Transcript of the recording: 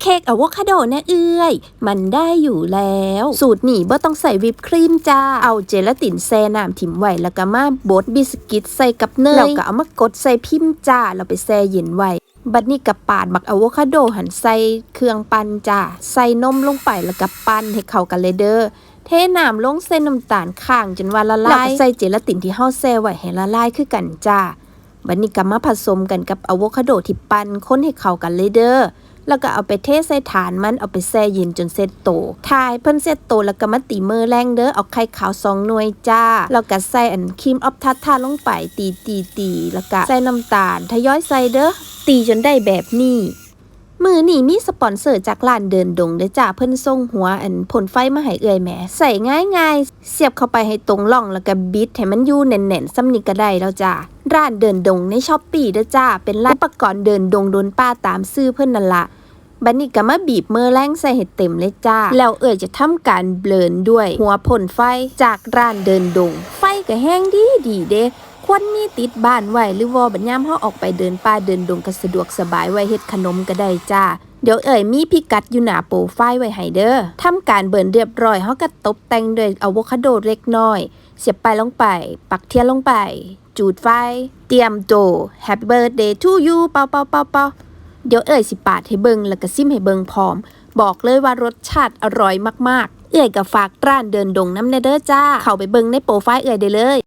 เค้กอะโวคาโดนะเอื้อย มันได้อยู่แล้ว สูตรนี่บ่ต้องใส่วิปครีมจ้า เอาเจลาตินแซ่น้ำถิ่มไว้แล้วก็มาบดบิสกิตใส่กับเนยแล้วก็เอามากดใส่พิมพ์จ้าแล้วไปแช่เย็นไว้บัดนี้กับปาดบักอะโวคาโดหันใส่เครื่องปั่นจ้าใส่นมลงไปแล้วก็ปั่นให้เข้ากันเลยเด้อเทน้ำลงเส้นน้ำตาลข้างจนว่าละลายแล้วก็ใส่เจลาตินที่เฮาแช่ไว้ให้ละลายคือกันจ้าบัดนี้ก็มาผสมกันกับอะโวคาโดที่ปั่นคนให้เข้ากันเลยเด้อ แล้วก็เอาไปเทใส่ฐานมันเอาไปแช่เย็นจนเสร็จโตทายเพิ่นเสร็จโตแล้วก็มาตีมือแรงเด้อเอาไข่ขาวสองหน่วยจ้า แล้วก็ใส่อันครีมออฟทัตทาลงไปตีตีตีแล้วก็ใส่น้ำตาลทยอยใส่เด้อตีจนได้แบบนี้มือนี่มีสปอนเซอร์จากร้านเดินดงเด้อจ้าเพิ่นส่งหัวอันผลไฟมาให้เอื่อยแหมใส่ง่ายๆ เสียบเข้าไปให้ตรงร่องแล้วก็บิดให้มันอยู่แน่นๆซ้ำนี่ก็ได้แล้วจ้า ร้านเดินดงในช้อปปี้เด้อจ้า เป็นร้านอุปกรณ์เดินดงโดนป้าตามซื้อเพิ่นนั่นละบัดนี้ก็มาบีบมือแรงใส่ให้เต็มเลยจ้า แล้วเอ่ยจะทำการเบลนด้วย หัวพ่นไฟจากร้านเดินดง ไฟก็แห้งดีดีเด้ควรมีติดบ้านไว้หรือว่าบัดยามเฮาออกไปเดินป่าเดินดงก็สะดวกสบายไว้เฮ็ดขนมก็ได้จ้า เดี๋ยวเอ่ยมีพิกัดอยู่หน้าโปรไฟล์ไว้ให้เด้อทำการเบิร์นเรียบร้อยเฮาก็ตบแต่งด้วยอะโวคาโดเล็กน้อย เสียบไปลงไป ปักเทียนลงไป จูดไฟ เตรียมโต Happy Birthday to you เป่าเป่าเป่าเป่าเดี๋ยวเอ่ยสิปาดให้เบิงแล้วก็ซิมให้เบิงพร้อม บอกเลยว่ารสชาติอร่อยมากๆ เอ่ยกับฝากร้านเดินดงน้ำเนเด้อจ้า เข้าไปเบิงในโปรไฟล์เอ่ยได้เลย